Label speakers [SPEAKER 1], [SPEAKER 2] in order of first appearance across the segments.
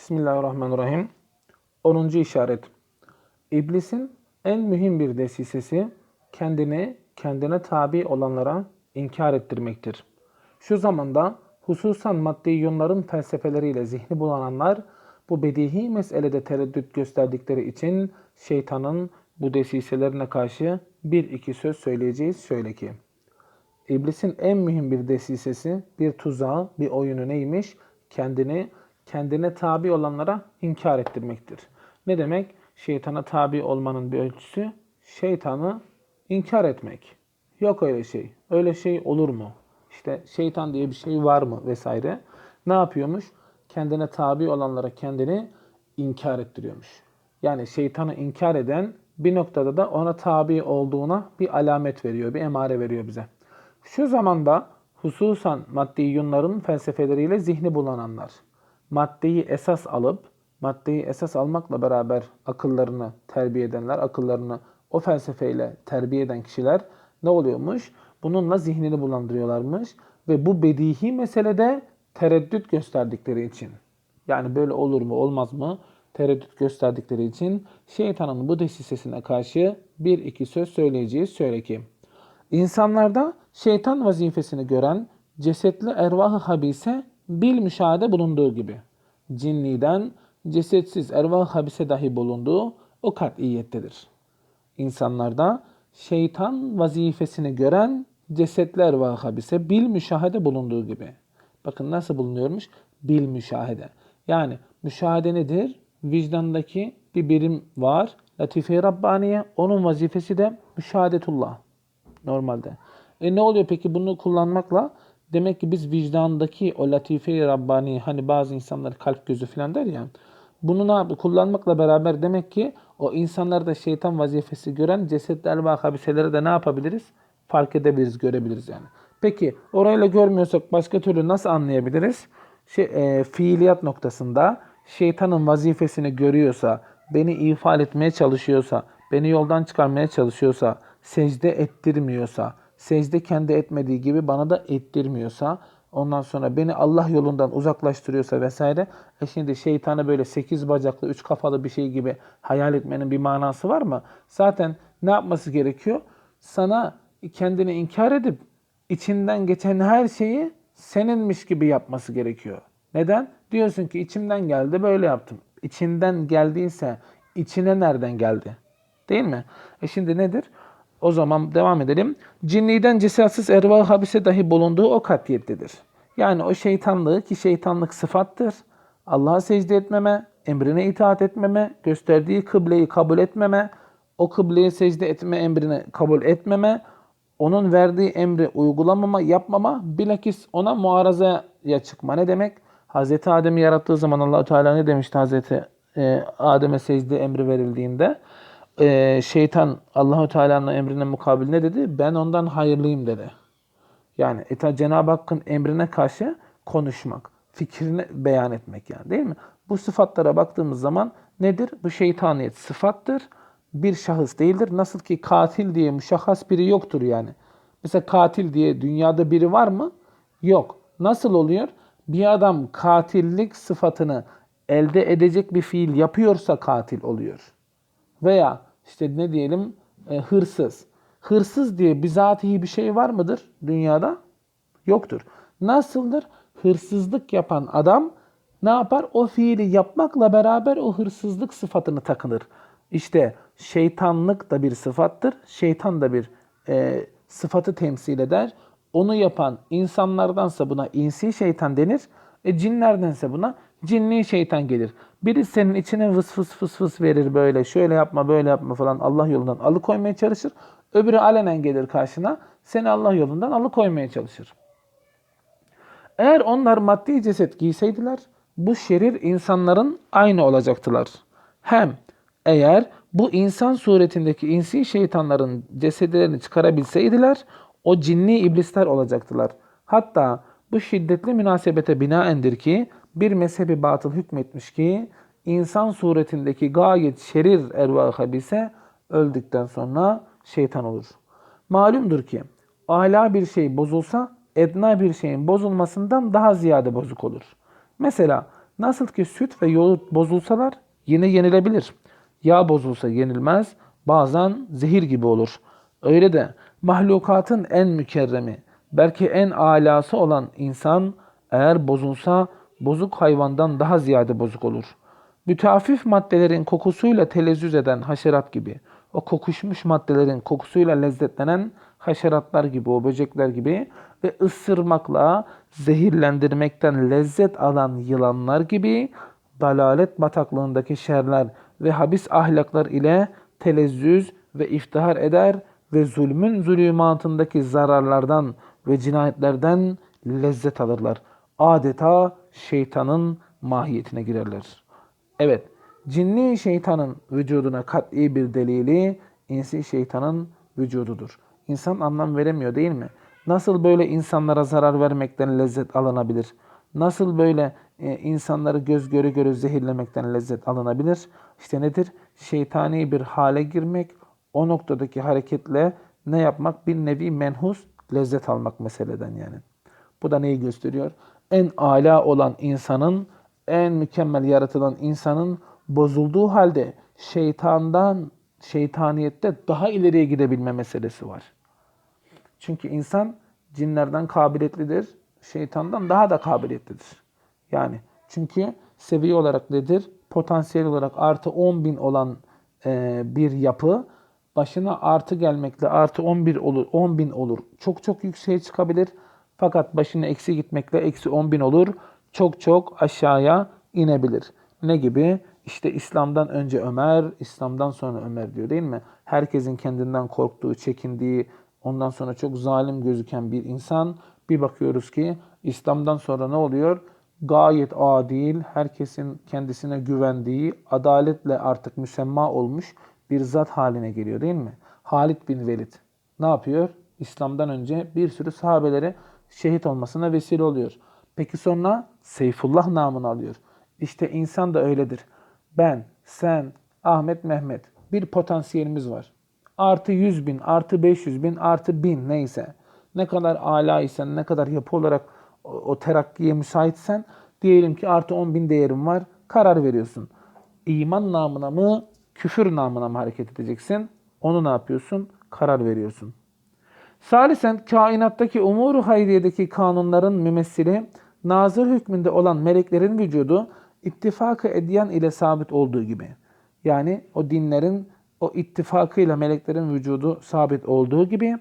[SPEAKER 1] Bismillahirrahmanirrahim. 10. işaret. İblisin en mühim bir desisesi kendini kendine tabi olanlara inkar ettirmektir. Şu zamanda hususan maddiyunların felsefeleriyle zihni bulananlar bu bedihi meselede tereddüt gösterdikleri için şeytanın bu desiselerine karşı bir iki söz söyleyeceğiz şöyle ki. İblisin en mühim bir desisesi, bir tuzağı, bir oyunu neymiş? Kendini kendine tabi olanlara inkar ettirmektir. Ne demek? Şeytana tabi olmanın bir ölçüsü şeytanı inkar etmek. Yok öyle şey. Öyle şey olur mu? İşte şeytan diye bir şey var mı vesaire. Ne yapıyormuş? Kendine tabi olanlara kendini inkar ettiriyormuş. Yani şeytanı inkar eden bir noktada da ona tabi olduğuna bir alamet veriyor, bir emare veriyor bize. Şu zamanda hususan maddiyunların felsefeleriyle zihni bulananlar, maddeyi esas alıp, maddeyi esas almakla beraber akıllarını terbiye edenler, akıllarını o felsefeyle terbiye eden kişiler ne oluyormuş? Bununla zihnini bulandırıyorlarmış ve bu bedihi meselede tereddüt gösterdikleri için. Yani böyle olur mu olmaz mı? Tereddüt gösterdikleri için şeytanın bu desisesine karşı bir iki söz söyleyeceğiz. Söyle ki, İnsanlarda şeytan vazifesini gören cesetli ervah-ı habise bil müşahede bulunduğu gibi. Cinniden cesetsiz ervah-ı habise dahi bulunduğu o kat'iyettedir. İnsanlarda şeytan vazifesini gören cesetli ervah-ı habise bil müşahede bulunduğu gibi. Bakın nasıl bulunuyormuş? Bil müşahede. Yani müşahede nedir? Vicdandaki bir birim var. Latife-i Rabbaniye. Onun vazifesi de müşahadetullah normalde. E ne oluyor peki bunu kullanmakla? Demek ki biz vicdandaki o latife-i Rabbani hani bazı insanlar kalp gözü falan der ya. Bunu ne yap- kullanmakla beraber demek ki o insanlarda şeytan vazifesi gören cesetler ve habiseleri de ne yapabiliriz? Fark edebiliriz, görebiliriz yani. Peki orayla görmüyorsak başka türlü nasıl anlayabiliriz? Şey, e, fiiliyat noktasında şeytanın vazifesini görüyorsa, beni ifade etmeye çalışıyorsa, beni yoldan çıkarmaya çalışıyorsa, secde ettirmiyorsa, secde kendi etmediği gibi bana da ettirmiyorsa, ondan sonra beni Allah yolundan uzaklaştırıyorsa vesaire, e şimdi şeytanı böyle sekiz bacaklı, üç kafalı bir şey gibi hayal etmenin bir manası var mı? Zaten ne yapması gerekiyor? Sana kendini inkar edip içinden geçen her şeyi seninmiş gibi yapması gerekiyor. Neden? Diyorsun ki içimden geldi böyle yaptım. İçinden geldiyse içine nereden geldi? Değil mi? E şimdi nedir? O zaman devam edelim. Cinniden cesaretsiz ervah habise dahi bulunduğu o katiyettedir. Yani o şeytanlığı ki şeytanlık sıfattır. Allah'a secde etmeme, emrine itaat etmeme, gösterdiği kıbleyi kabul etmeme, o kıbleye secde etme emrini kabul etmeme, onun verdiği emri uygulamama, yapmama, bilakis ona muarazaya çıkma. Ne demek? Hazreti Adem'i yarattığı zaman allah Teala ne demişti Hazreti e, Adem'e secde emri verildiğinde? E, şeytan Allahu Teala'nın emrine mukabil ne dedi? Ben ondan hayırlıyım dedi. Yani eta Cenab-ı Hakk'ın emrine karşı konuşmak, fikrini beyan etmek yani değil mi? Bu sıfatlara baktığımız zaman nedir? Bu şeytaniyet sıfattır. Bir şahıs değildir. Nasıl ki katil diye müşahhas biri yoktur yani. Mesela katil diye dünyada biri var mı? Yok. Nasıl oluyor? Bir adam katillik sıfatını elde edecek bir fiil yapıyorsa katil oluyor. Veya işte ne diyelim e, hırsız. Hırsız diye bizatihi bir şey var mıdır dünyada? Yoktur. Nasıldır? Hırsızlık yapan adam ne yapar? O fiili yapmakla beraber o hırsızlık sıfatını takınır. İşte şeytanlık da bir sıfattır. Şeytan da bir e, sıfatı temsil eder. Onu yapan insanlardansa buna insi şeytan denir. E, cinlerdense buna cinni şeytan gelir. Biri senin içine vıs fıs fıs fıs verir böyle şöyle yapma böyle yapma falan Allah yolundan alıkoymaya çalışır. Öbürü alenen gelir karşına seni Allah yolundan alıkoymaya çalışır. Eğer onlar maddi ceset giyseydiler bu şerir insanların aynı olacaktılar. Hem eğer bu insan suretindeki insi şeytanların cesedlerini çıkarabilseydiler o cinni iblisler olacaktılar. Hatta bu şiddetli münasebete binaendir ki bir mezhebi batıl hükmetmiş ki insan suretindeki gayet şerir ervah habise öldükten sonra şeytan olur. Malumdur ki ala bir şey bozulsa edna bir şeyin bozulmasından daha ziyade bozuk olur. Mesela Nasıl ki süt ve yoğurt bozulsalar yine yenilebilir. Yağ bozulsa yenilmez, bazen zehir gibi olur. Öyle de mahlukatın en mükerremi, belki en alası olan insan eğer bozulsa bozuk hayvandan daha ziyade bozuk olur. Müteafif maddelerin kokusuyla telezzüz eden haşerat gibi, o kokuşmuş maddelerin kokusuyla lezzetlenen haşeratlar gibi, o böcekler gibi ve ısırmakla zehirlendirmekten lezzet alan yılanlar gibi dalalet bataklığındaki şerler ve habis ahlaklar ile telezzüz ve iftihar eder ve zulmün zulümatındaki zararlardan ve cinayetlerden lezzet alırlar. Adeta şeytanın mahiyetine girerler. Evet, cinli şeytanın vücuduna kat'i bir delili insi şeytanın vücududur. İnsan anlam veremiyor değil mi? Nasıl böyle insanlara zarar vermekten lezzet alınabilir? Nasıl böyle e, insanları göz göre göre zehirlemekten lezzet alınabilir? İşte nedir? Şeytani bir hale girmek, o noktadaki hareketle ne yapmak? Bir nevi menhus lezzet almak meseleden yani. Bu da neyi gösteriyor? En ala olan insanın, en mükemmel yaratılan insanın bozulduğu halde şeytandan, şeytaniyette daha ileriye gidebilme meselesi var. Çünkü insan cinlerden kabiliyetlidir, şeytandan daha da kabiliyetlidir. Yani çünkü seviye olarak nedir? Potansiyel olarak artı 10 bin olan e, bir yapı başına artı gelmekle artı 11 olur, 10 bin olur. Çok çok yükseğe çıkabilir. Fakat başına eksi gitmekle eksi 10 bin olur. Çok çok aşağıya inebilir. Ne gibi? İşte İslam'dan önce Ömer, İslam'dan sonra Ömer diyor değil mi? Herkesin kendinden korktuğu, çekindiği, ondan sonra çok zalim gözüken bir insan. Bir bakıyoruz ki İslam'dan sonra ne oluyor? Gayet adil, herkesin kendisine güvendiği, adaletle artık müsemma olmuş bir zat haline geliyor değil mi? Halid bin Velid ne yapıyor? İslam'dan önce bir sürü sahabeleri şehit olmasına vesile oluyor. Peki sonra Seyfullah namını alıyor. İşte insan da öyledir. Ben, sen, Ahmet, Mehmet bir potansiyelimiz var. Artı 100 bin, artı 500 bin, artı 1000 neyse. Ne kadar ala isen, ne kadar yapı olarak o, o terakkiye müsaitsen diyelim ki artı 10 bin değerim var. Karar veriyorsun. İman namına mı, küfür namına mı hareket edeceksin? Onu ne yapıyorsun? Karar veriyorsun. Salisen kainattaki umuru hayriyedeki kanunların mümessili nazır hükmünde olan meleklerin vücudu ittifakı edyan ile sabit olduğu gibi. Yani o dinlerin o ittifakıyla meleklerin vücudu sabit olduğu gibi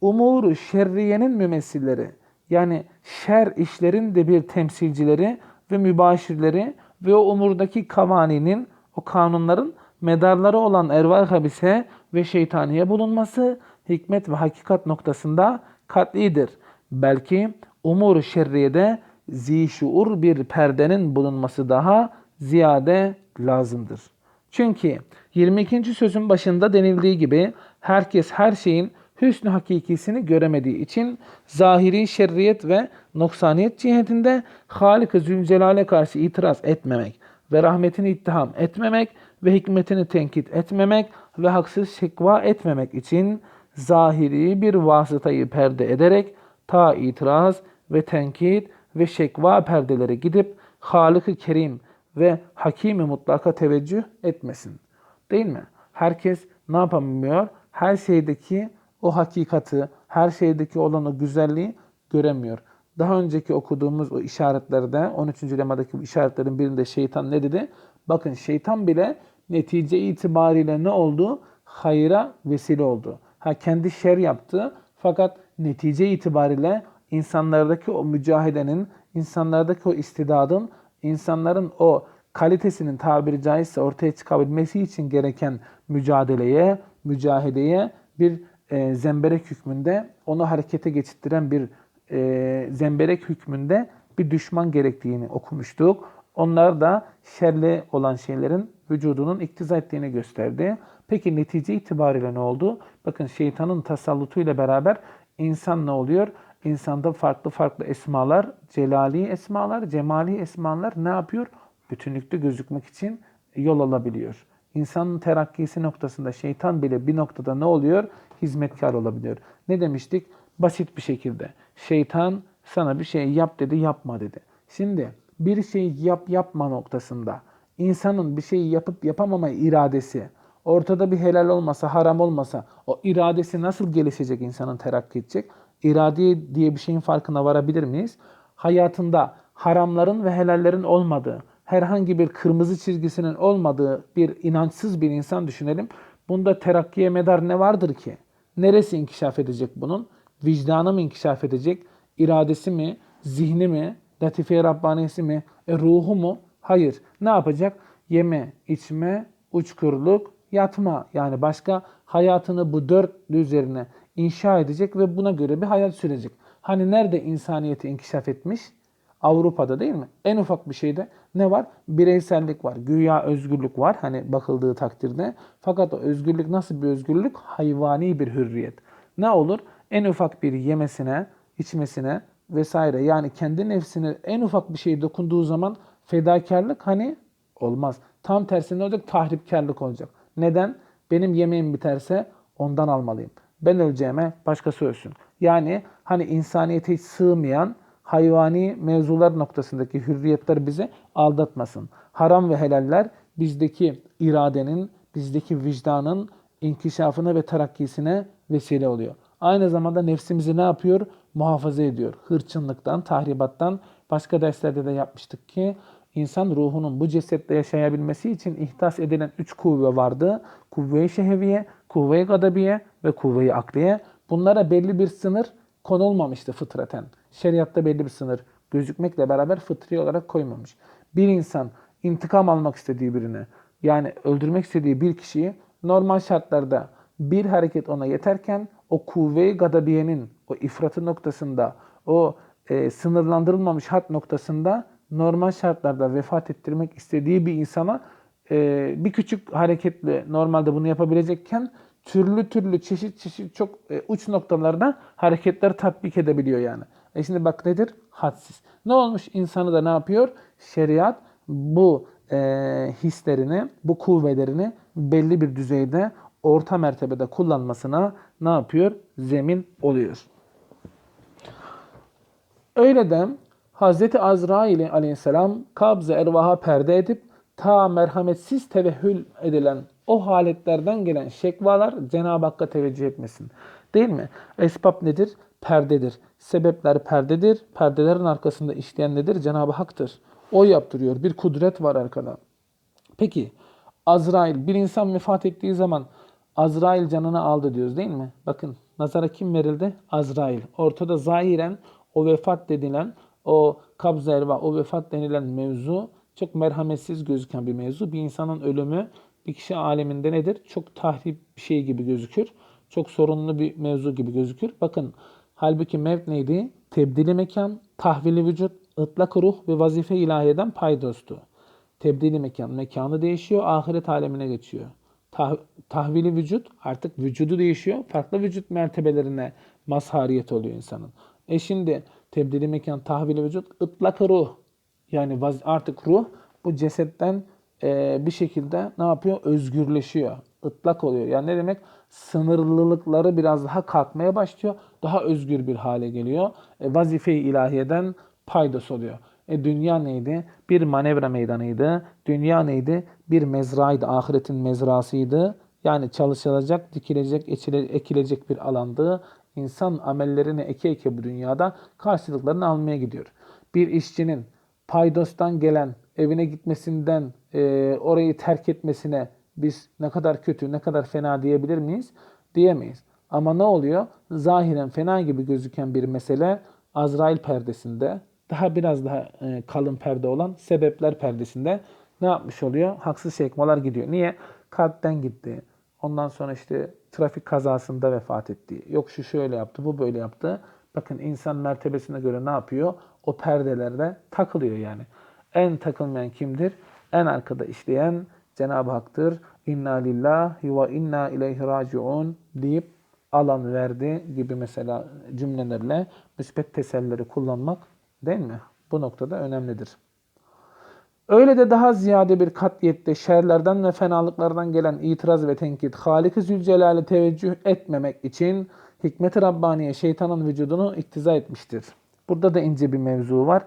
[SPEAKER 1] umuru şerriyenin mümessilleri yani şer işlerin de bir temsilcileri ve mübaşirleri ve o umurdaki kavaninin o kanunların medarları olan ervah habise ve şeytaniye bulunması hikmet ve hakikat noktasında katlidir. Belki umur şerriyede zişuur bir perdenin bulunması daha ziyade lazımdır. Çünkü 22. sözün başında denildiği gibi herkes her şeyin hüsnü hakikisini göremediği için zahiri şerriyet ve noksaniyet cihetinde Halik-i Zülcelal'e karşı itiraz etmemek ve rahmetini ittiham etmemek ve hikmetini tenkit etmemek ve haksız şekva etmemek için zahiri bir vasıtayı perde ederek ta itiraz ve tenkit ve şekva perdeleri gidip Halık-ı Kerim ve Hakim-i Mutlaka teveccüh etmesin. Değil mi? Herkes ne yapamıyor? Her şeydeki o hakikati, her şeydeki olan o güzelliği göremiyor. Daha önceki okuduğumuz o işaretlerde, 13. lemadaki işaretlerin birinde şeytan ne dedi? Bakın şeytan bile netice itibariyle ne oldu? Hayra vesile oldu. Ha kendi şer yaptı fakat netice itibariyle insanlardaki o mücahidenin, insanlardaki o istidadın, insanların o kalitesinin tabiri caizse ortaya çıkabilmesi için gereken mücadeleye, mücahedeye bir e, zemberek hükmünde onu harekete geçittiren bir e, zemberek hükmünde bir düşman gerektiğini okumuştuk. Onlar da şerli olan şeylerin vücudunun iktiza ettiğini gösterdi. Peki netice itibariyle ne oldu? Bakın şeytanın tasallutuyla beraber insan ne oluyor? İnsanda farklı farklı esmalar, celali esmalar, cemali esmalar ne yapıyor? Bütünlükte gözükmek için yol alabiliyor. İnsanın terakkisi noktasında şeytan bile bir noktada ne oluyor? Hizmetkar olabiliyor. Ne demiştik? Basit bir şekilde. Şeytan sana bir şey yap dedi, yapma dedi. Şimdi bir şeyi yap yapma noktasında insanın bir şeyi yapıp yapamama iradesi ortada bir helal olmasa, haram olmasa o iradesi nasıl gelişecek insanın terakki edecek? İrade diye bir şeyin farkına varabilir miyiz? Hayatında haramların ve helallerin olmadığı, herhangi bir kırmızı çizgisinin olmadığı bir inançsız bir insan düşünelim. Bunda terakkiye medar ne vardır ki? Neresi inkişaf edecek bunun? Vicdanı mı inkişaf edecek? İradesi mi? Zihni mi? Latife-i Rabbanisi mi? E, ruhu mu? Hayır. Ne yapacak? Yeme, içme, uçkurluk, yatma. Yani başka hayatını bu dörtlü üzerine inşa edecek ve buna göre bir hayat sürecek. Hani nerede insaniyeti inkişaf etmiş? Avrupa'da değil mi? En ufak bir şeyde ne var? Bireysellik var. Güya özgürlük var hani bakıldığı takdirde. Fakat o özgürlük nasıl bir özgürlük? Hayvani bir hürriyet. Ne olur? En ufak bir yemesine, içmesine vesaire yani kendi nefsine en ufak bir şey dokunduğu zaman fedakarlık hani olmaz. Tam tersine olacak? Tahripkarlık olacak. Neden? Benim yemeğim biterse ondan almalıyım. Ben öleceğime başkası ölsün. Yani hani insaniyete hiç sığmayan hayvani mevzular noktasındaki hürriyetler bizi aldatmasın. Haram ve helaller bizdeki iradenin, bizdeki vicdanın inkişafına ve terakkisine vesile oluyor. Aynı zamanda nefsimizi ne yapıyor? Muhafaza ediyor. Hırçınlıktan, tahribattan başka derslerde de yapmıştık ki insan ruhunun bu cesette yaşayabilmesi için ihtas edilen üç kuvve vardı. Kuvve-i şeheviye, kuvve-i gadabiye ve kuvve-i akliye. Bunlara belli bir sınır konulmamıştı fıtraten. Şeriatta belli bir sınır gözükmekle beraber fıtri olarak koymamış. Bir insan intikam almak istediği birine yani öldürmek istediği bir kişiyi normal şartlarda bir hareket ona yeterken o kuvve-i gadabiyenin o ifratı noktasında o e, sınırlandırılmamış hat noktasında normal şartlarda vefat ettirmek istediği bir insana e, bir küçük hareketle normalde bunu yapabilecekken türlü türlü çeşit çeşit çok e, uç noktalarda hareketler tatbik edebiliyor yani. E şimdi bak nedir? Hadsiz. Ne olmuş? İnsanı da ne yapıyor? Şeriat bu e, hislerini, bu kuvvelerini belli bir düzeyde orta mertebede kullanmasına ne yapıyor? Zemin oluyor. Öyle de Hz. Azrail aleyhisselam kabz ervaha perde edip ta merhametsiz tevehhül edilen o haletlerden gelen şekvalar Cenab-ı Hakk'a teveccüh etmesin. Değil mi? Esbab nedir? Perdedir. Sebepler perdedir. Perdelerin arkasında işleyen nedir? Cenab-ı Hak'tır. O yaptırıyor. Bir kudret var arkada. Peki Azrail bir insan vefat ettiği zaman Azrail canını aldı diyoruz değil mi? Bakın nazara kim verildi? Azrail. Ortada zahiren o vefat denilen o kabz erva, o vefat denilen mevzu çok merhametsiz gözüken bir mevzu. Bir insanın ölümü bir kişi aleminde nedir? Çok tahrip bir şey gibi gözükür. Çok sorunlu bir mevzu gibi gözükür. Bakın halbuki mevt neydi? Tebdili mekan, tahvili vücut, ıtlak ruh ve vazife ilahiyeden paydostu. Tebdili mekan, mekanı değişiyor, ahiret alemine geçiyor. Tah, tahvili vücut artık vücudu değişiyor. Farklı vücut mertebelerine mazhariyet oluyor insanın. E şimdi tebdili mekan, tahvili vücut, ıtlak ruh. Yani vaz, artık ruh bu cesetten e, bir şekilde ne yapıyor? Özgürleşiyor. Itlak oluyor. Yani ne demek? Sınırlılıkları biraz daha kalkmaya başlıyor. Daha özgür bir hale geliyor. E, vazife-i ilahiyeden paydos oluyor. E dünya neydi? Bir manevra meydanıydı. Dünya neydi? Bir mezraydı. Ahiretin mezrasıydı. Yani çalışılacak, dikilecek, ekilecek bir alandı. İnsan amellerini eke eke bu dünyada karşılıklarını almaya gidiyor. Bir işçinin paydostan gelen evine gitmesinden e, orayı terk etmesine biz ne kadar kötü, ne kadar fena diyebilir miyiz? Diyemeyiz. Ama ne oluyor? Zahiren fena gibi gözüken bir mesele Azrail perdesinde, daha biraz daha e, kalın perde olan sebepler perdesinde ne yapmış oluyor? Haksız çekmalar gidiyor. Niye? Kalpten gitti. Ondan sonra işte trafik kazasında vefat etti. Yok şu şöyle yaptı, bu böyle yaptı. Bakın insan mertebesine göre ne yapıyor? O perdelerde takılıyor yani. En takılmayan kimdir? En arkada işleyen Cenab-ı Hak'tır. İnna lillahi ve inna ileyhi raciun deyip alan verdi gibi mesela cümlelerle müspet teselleri kullanmak değil mi? Bu noktada önemlidir. Öyle de daha ziyade bir katiyette şerlerden ve fenalıklardan gelen itiraz ve tenkit Halik-i Zülcelal'e teveccüh etmemek için hikmet-i Rabbaniye şeytanın vücudunu iktiza etmiştir. Burada da ince bir mevzu var.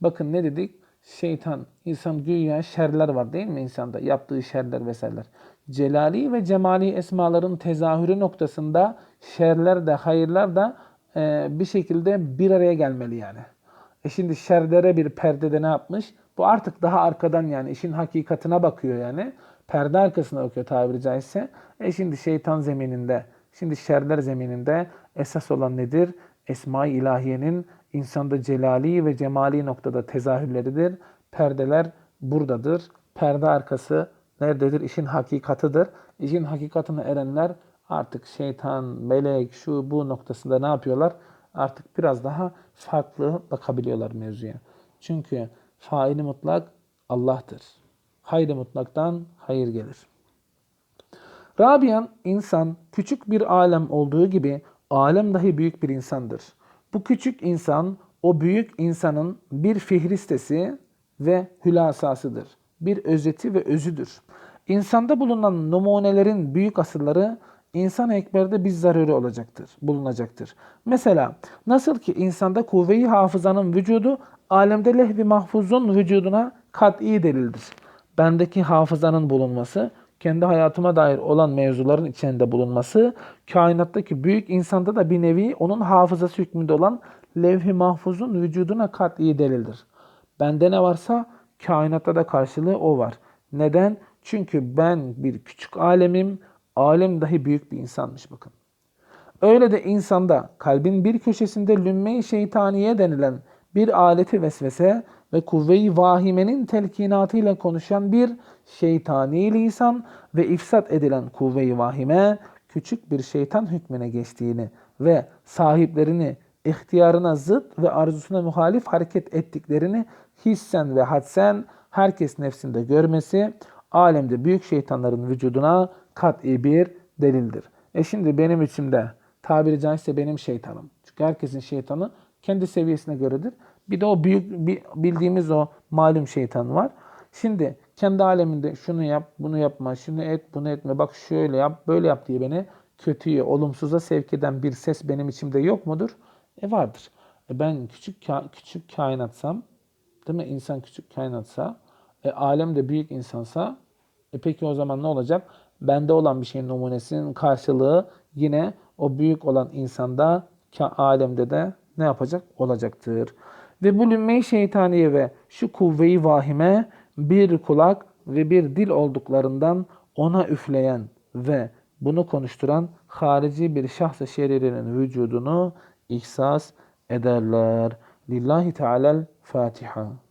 [SPEAKER 1] Bakın ne dedik? şeytan, insan güya şerler var değil mi insanda? Yaptığı şerler vesaireler. Celali ve cemali esmaların tezahürü noktasında şerler de hayırlar da e, bir şekilde bir araya gelmeli yani. E şimdi şerlere bir perdede ne yapmış? Bu artık daha arkadan yani işin hakikatine bakıyor yani. Perde arkasına bakıyor tabiri caizse. E şimdi şeytan zemininde, şimdi şerler zemininde esas olan nedir? Esma-i ilahiyenin insanda celali ve cemali noktada tezahürleridir. Perdeler buradadır. Perde arkası nerededir? İşin hakikatıdır. İşin hakikatine erenler artık şeytan, melek, şu bu noktasında ne yapıyorlar? Artık biraz daha farklı bakabiliyorlar mevzuya. Çünkü faili mutlak Allah'tır. Hayır mutlaktan hayır gelir. Rabian, insan küçük bir alem olduğu gibi alem dahi büyük bir insandır. Bu küçük insan o büyük insanın bir fihristesi ve hülasasıdır. Bir özeti ve özüdür. İnsanda bulunan numunelerin büyük asılları insan ekberde bir zararı olacaktır, bulunacaktır. Mesela nasıl ki insanda kuvve-i hafızanın vücudu alemde lehvi mahfuzun vücuduna kat'i delildir. Bendeki hafızanın bulunması, kendi hayatıma dair olan mevzuların içinde bulunması, kainattaki büyük insanda da bir nevi onun hafızası hükmünde olan levh-i mahfuzun vücuduna kat'i delildir. Bende ne varsa kainatta da karşılığı o var. Neden? Çünkü ben bir küçük alemim, alem dahi büyük bir insanmış bakın. Öyle de insanda kalbin bir köşesinde lümme-i şeytaniye denilen bir aleti vesvese ve kuvve-i vahimenin telkinatıyla konuşan bir şeytani lisan ve ifsat edilen kuvve-i vahime küçük bir şeytan hükmüne geçtiğini ve sahiplerini ihtiyarına zıt ve arzusuna muhalif hareket ettiklerini hissen ve hadsen herkes nefsinde görmesi alemde büyük şeytanların vücuduna kat'i bir delildir. E şimdi benim içimde tabiri caizse benim şeytanım. Çünkü herkesin şeytanı kendi seviyesine göredir. Bir de o büyük bildiğimiz o malum şeytan var. Şimdi kendi aleminde şunu yap, bunu yapma, şunu et, bunu etme, bak şöyle yap, böyle yap diye beni kötüye, olumsuza sevk eden bir ses benim içimde yok mudur? E vardır. E ben küçük küçük kainatsam, değil mi? İnsan küçük kainatsa, e alem de büyük insansa, e peki o zaman ne olacak? Bende olan bir şeyin numunesinin karşılığı yine o büyük olan insanda, alemde de ne yapacak? Olacaktır. Ve bu lümme şeytaniye ve şu kuvve-i vahime bir kulak ve bir dil olduklarından ona üfleyen ve bunu konuşturan harici bir şahs-ı şeririnin vücudunu ihsas ederler. Lillahi Teala'l Fatiha.